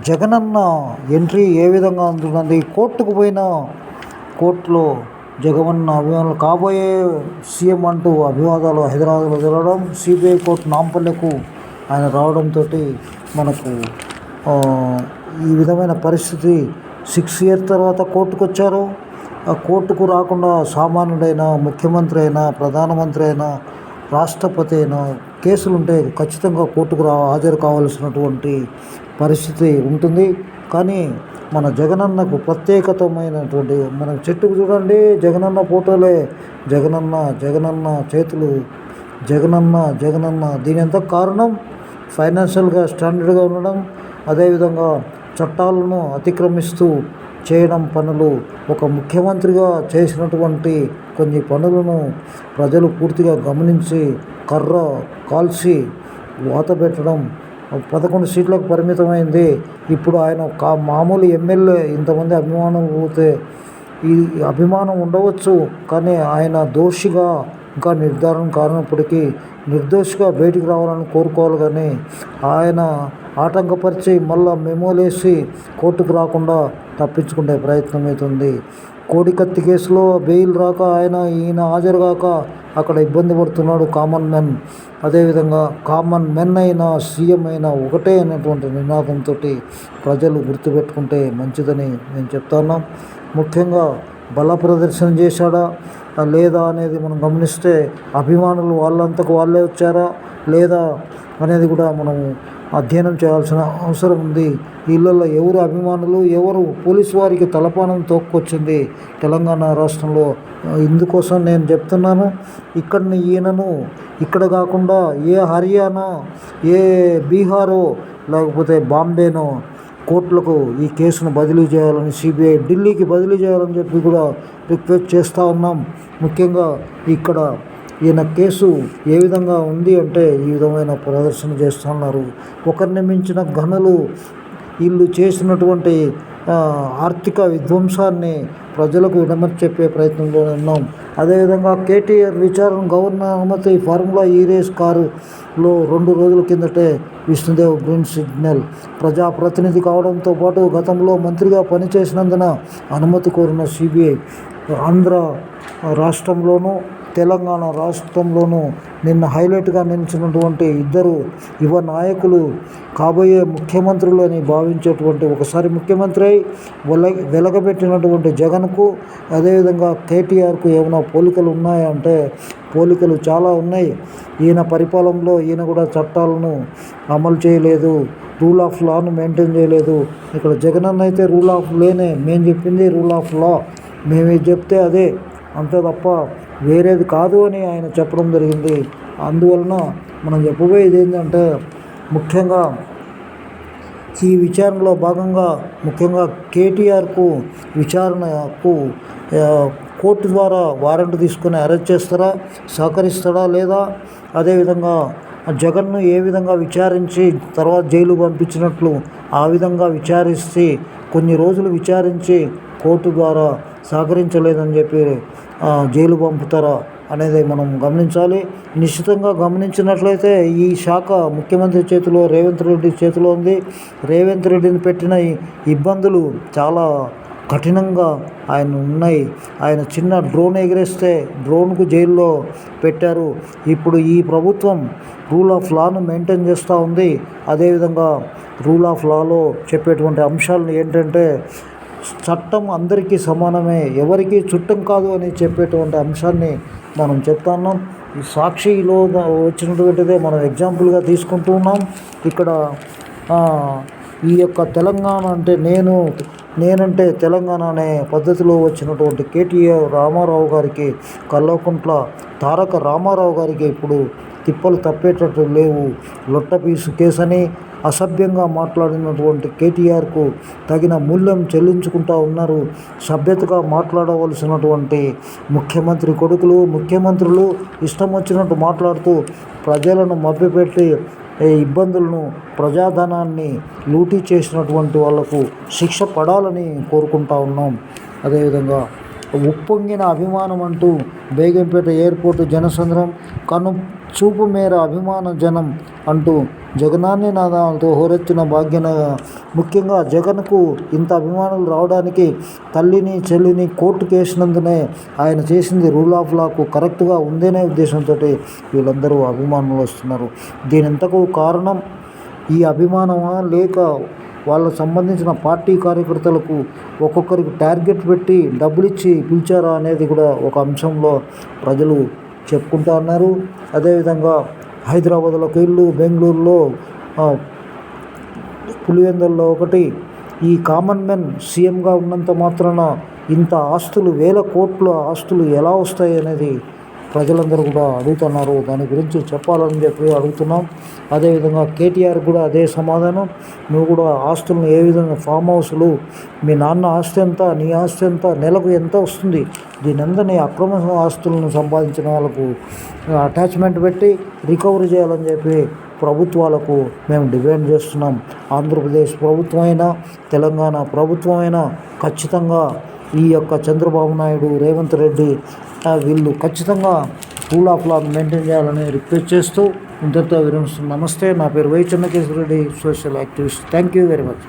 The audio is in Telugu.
జగనన్న ఎంట్రీ ఏ విధంగా ఉంటుందండి కోర్టుకు పోయిన కోర్టులో జగనన్న అభిమానులు కాబోయే సీఎం అంటూ అభివాదాలు హైదరాబాద్లో జరగడం సిబిఐ కోర్టు నాంపల్లెకు ఆయన రావడంతో మనకు ఈ విధమైన పరిస్థితి సిక్స్ ఇయర్ తర్వాత కోర్టుకు వచ్చారు ఆ కోర్టుకు రాకుండా సామాన్యుడైన ముఖ్యమంత్రి అయినా ప్రధానమంత్రి అయినా రాష్ట్రపతి అయినా కేసులు ఉంటే ఖచ్చితంగా కోర్టుకు రా హాజరు కావాల్సినటువంటి పరిస్థితి ఉంటుంది. కానీ మన జగనన్నకు ప్రత్యేకతమైనటువంటి మన చెట్టుకు చూడండి జగనన్న ఫోటోలే. జగనన్న జగనన్న చేతులు. జగనన్న జగనన్న దీని ఎంత కారణం ఫైనాన్షియల్గా స్టాండర్డ్గా ఉండడం అదేవిధంగా చట్టాలను అతిక్రమిస్తూ చేయడం పనులు ఒక ముఖ్యమంత్రిగా చేసినటువంటి కొన్ని పనులను ప్రజలు పూర్తిగా గమనించి కర్ర కాల్చి వాత పెట్టడం పదకొండు సీట్లకు పరిమితమైంది. ఇప్పుడు ఆయన కా మామూలు ఎమ్మెల్యే ఇంతమంది అభిమానం పోతే ఈ అభిమానం ఉండవచ్చు కానీ ఆయన దోషిగా ఇంకా నిర్ధారణ కారణప్పటికీ నిర్దోషిగా బయటికి రావాలని కోరుకోవాలి కానీ ఆయన ఆటంకపరిచి మళ్ళా మెమోలేసి కోర్టుకు రాకుండా తప్పించుకునే ప్రయత్నం అవుతుంది. కోడికత్తి కేసులో బెయిల్ రాక ఆయన ఈయన హాజరు కాక అక్కడ ఇబ్బంది పడుతున్నాడు కామన్ మెన్ అదేవిధంగా కామన్ మెన్ అయినా సీఎం అయినా ఒకటే అనేటువంటి నినాదంతో ప్రజలు గుర్తుపెట్టుకుంటే మంచిదని నేను చెప్తాను ముఖ్యంగా బల ప్రదర్శన చేశాడా? లేదా అనేది మనం గమనిస్తే అభిమానులు వాళ్ళంతకు వాళ్ళే వచ్చారా? లేదా అనేది కూడా మనం అధ్యయనం చేయాల్సిన అవసరం ఉంది. వీళ్ళల్లో ఎవరు అభిమానులు? ఎవరు పోలీసు వారికి తలపానం తోక్కొచ్చింది? తెలంగాణ రాష్ట్రంలో ఇందుకోసం నేను చెప్తున్నాను. ఇక్కడ ఈయనను ఇక్కడ కాకుండా ఏ హర్యానా ఏ బీహారో లేకపోతే బాంబేనో కోర్టులకు ఈ కేసును బదిలీ చేయాలని సిబిఐ ఢిల్లీకి బదిలీ చేయాలని చెప్పి కూడా రిక్వెస్ట్ చేస్తూ ఉన్నాం. ముఖ్యంగా ఇక్కడ ఈయన కేసు ఏ విధంగా ఉంది అంటే ఈ విధమైన ప్రదర్శన చేస్తున్నారు. ఒకరిని మించిన ఘనులు వీళ్ళు చేసినటువంటి ఆర్థిక విధ్వంసాన్ని ప్రజలకు విడమర్చి చెప్పే ప్రయత్నంలో ఉన్నాం. అదేవిధంగా కేటీఆర్ విచారణ గవర్నర్ అనుమతి ఫార్ములా ఈ రేస్ కారులో రెండు రోజుల కిందటే విష్ణుదేవ్ గ్రీన్ సిగ్నల్. ప్రజాప్రతినిధి కావడంతో పాటు గతంలో మంత్రిగా పనిచేసినందున అనుమతి కోరిన సిబిఐ ఆంధ్ర రాష్ట్రంలోనూ తెలంగాణ రాష్ట్రంలోనూ నిన్న హైలైట్గా నిలిచినటువంటి ఇద్దరు యువ నాయకులు కాబోయే ముఖ్యమంత్రులు అని భావించేటువంటి ఒకసారి ముఖ్యమంత్రి అయి వెల వెలగబెట్టినటువంటి జగన్కు అదేవిధంగా కేటీఆర్కు ఏమైనా పోలికలు ఉన్నాయా అంటే పోలికలు చాలా ఉన్నాయి. ఈయన పరిపాలనలో ఈయన కూడా చట్టాలను అమలు చేయలేదు రూల్ ఆఫ్ లాను మెయింటైన్ చేయలేదు. ఇక్కడ జగన్ అయితే రూల్ ఆఫ్ లేనే మేము చెప్పింది రూల్ ఆఫ్ లా. మేము చెప్తే అదే. అంతే తప్ప వేరేది కాదు అని ఆయన చెప్పడం జరిగింది. అందువలన మనం చెప్పబోయేది ఏంటంటే ముఖ్యంగా ఈ విచారణలో భాగంగా ముఖ్యంగా కేటీఆర్కు విచారణకు కోర్టు ద్వారా వారెంట్ తీసుకుని అరెస్ట్ చేస్తారా సహకరిస్తాడా లేదా అదేవిధంగా జగన్ను ఏ విధంగా విచారించి తర్వాత జైలు పంపించినట్లు ఆ విధంగా విచారించి కొన్ని రోజులు విచారించి కోర్టు ద్వారా సహకరించలేదని చెప్పి జైలు పంపుతారా అనేది మనం గమనించాలి. నిశ్చితంగా గమనించినట్లయితే ఈ శాఖ ముఖ్యమంత్రి చేతిలో రేవంత్ రెడ్డి చేతిలో ఉంది. రేవంత్ రెడ్డిని పెట్టిన ఇబ్బందులు చాలా కఠినంగా ఆయన ఉన్నాయి. ఆయన చిన్న డ్రోన్ ఎగిరేస్తే డ్రోన్కు జైల్లో పెట్టారు. ఇప్పుడు ఈ ప్రభుత్వం రూల్ ఆఫ్ లాను మెయింటైన్ చేస్తూ ఉంది. అదేవిధంగా రూల్ ఆఫ్ లాలో చెప్పేటువంటి అంశాలను ఏంటంటే చట్టం అందరికీ సమానమే ఎవరికి చుట్టం కాదు అని చెప్పేటువంటి అంశాన్ని మనం చెప్తున్నాం ఈ సాక్షిలో వచ్చినటువంటిదే మనం ఎగ్జాంపుల్గా తీసుకుంటూ ఉన్నాం. ఇక్కడ ఈ యొక్క తెలంగాణ అంటే నేను నేనంటే తెలంగాణ అనే పద్ధతిలో వచ్చినటువంటి కేటీఆర్ రామారావు గారికి కల్వకుంట్ల తారక రామారావు గారికి ఇప్పుడు తిప్పలు తప్పేటట్టు లేవు. లొట్టపీసు కేసని అసభ్యంగా మాట్లాడినటువంటి కేటీఆర్కు తగిన మూల్యం చెల్లించుకుంటా ఉన్నారు. సభ్యతగా మాట్లాడవలసినటువంటి ముఖ్యమంత్రి కొడుకులు ముఖ్యమంత్రులు ఇష్టం వచ్చినట్టు మాట్లాడుతూ ప్రజలను మభ్యపెట్టి ఇబ్బందులను ప్రజాధనాన్ని లూటీ చేసినటువంటి వాళ్ళకు శిక్ష పడాలని కోరుకుంటా ఉన్నాం. అదేవిధంగా ఉప్పొంగిన అభిమానం అంటూ బేగంపేట ఎయిర్పోర్టు జనసంద్రం కను చూపు మేర అభిమాన జనం అంటూ జగనాన్ని నాదాలతో హోరెత్తిన భాగ్యన ముఖ్యంగా జగన్కు ఇంత అభిమానులు రావడానికి తల్లిని చెల్లిని కోర్టు వేసినందునే ఆయన చేసింది రూల్ ఆఫ్ లాకు కరెక్ట్గా ఉందనే ఉద్దేశంతో వీళ్ళందరూ అభిమానులు వస్తున్నారు. దీనింతకు కారణం ఈ అభిమానమా లేక వాళ్ళకు సంబంధించిన పార్టీ కార్యకర్తలకు ఒక్కొక్కరికి టార్గెట్ పెట్టి డబ్బులు ఇచ్చి పిలిచారా అనేది కూడా ఒక అంశంలో ప్రజలు చెప్పుకుంటా ఉన్నారు. అదేవిధంగా హైదరాబాద్లో ఇల్లు బెంగళూరులో పులివెందుల్లో ఒకటి. ఈ కామన్ మెన్ సీఎంగా ఉన్నంత మాత్రాన ఇంత ఆస్తులు వేల కోట్ల ఆస్తులు ఎలా వస్తాయి అనేది ప్రజలందరూ కూడా అడుగుతున్నారు. దాని గురించి చెప్పాలని చెప్పి అడుగుతున్నాం. అదేవిధంగా కేటీఆర్ కూడా అదే సమాధానం. నువ్వు కూడా ఆస్తులను ఏ విధంగా ఫామ్ హౌస్లు మీ నాన్న ఆస్తి ఎంత నీ ఆస్తి ఎంత నెలకు ఎంత వస్తుంది? దీని అందరినీ అక్రమ ఆస్తులను సంపాదించిన వాళ్ళకు అటాచ్మెంట్ పెట్టి రికవరీ చేయాలని చెప్పి ప్రభుత్వాలకు మేము డిమాండ్ చేస్తున్నాం. ఆంధ్రప్రదేశ్ ప్రభుత్వం అయినా తెలంగాణ ప్రభుత్వం అయినా ఖచ్చితంగా ఈ యొక్క చంద్రబాబు నాయుడు రేవంత్ రెడ్డి ఆ, వీళ్ళు ఖచ్చితంగా రూల్ ఆఫ్ లా మెయింటైన్ చేయాలని రిక్వెస్ట్ చేస్తూ ఇంతతో విరమిస్తున్నాం. నమస్తే నా పేరు Y Chennakeswara Reddy social activist thank you very much